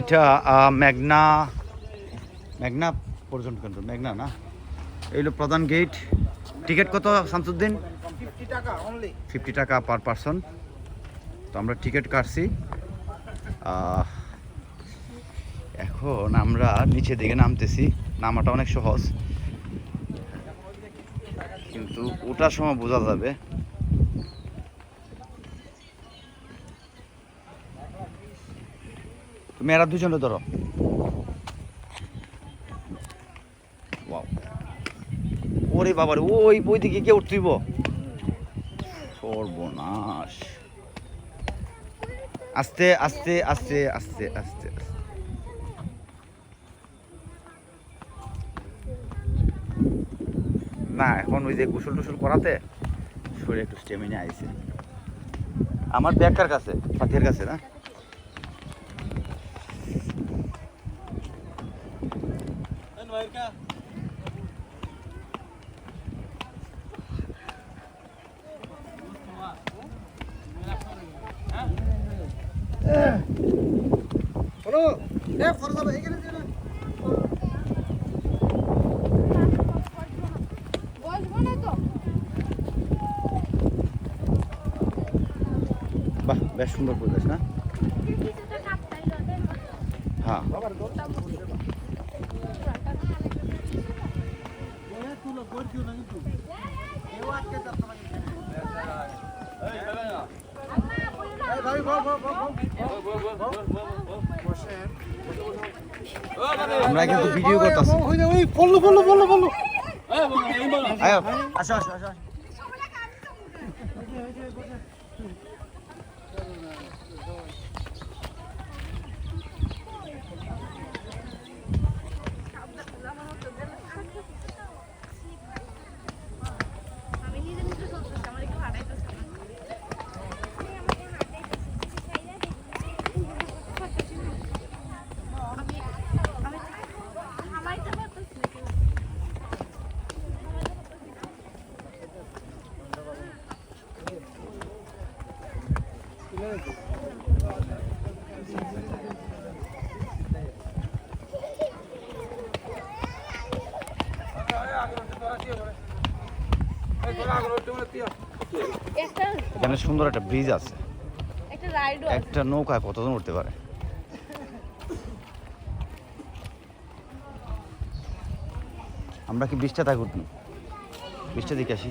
এটা মেঘনা মেঘনা পর্যন্ত কিন্তু মেঘনা না? এই হলো প্রধান গেট টিকিট কত শামসুদ্দিন? ফিফটি টাকা পার পারসন তো আমরা টিকিট কাটছি। এখন আমরা নিচে দিকে নামতেছি। নামাটা অনেক সহজ। কিন্তু ওটার সময় বোঝা যাবে। তুমি এরা দুজনে ধরো. ওরে বাবারে, ওই বই দিকে কে উঠতিব? সর্বনাশ। আস্তে আস্তে আস্তে আস্তে আস্তে আস্তে। না, এখন ওই যে গোসল টুসল করাতে শরীরে একটু স্টেমিনা আইছে। আমার ব্যাগটার কাছে, পাখির কাছে, না? হলো এ ফরজা ভাই এখানে যে না বসবো না তো। বাহ বেশ সুন্দর পরিবেশ না? হ্যাঁ। আমরা কিন্তু ভিডিও করতেছি। ওই বলল বলল বলল বলল আয় আসো আসো আসো। এখানে সুন্দর একটা ব্রিজ আছে। একটা নৌকায় কতজন উঠতে পারে? আমরা কি বৃষ্টি থাকুক বৃষ্টি দেখে আসি।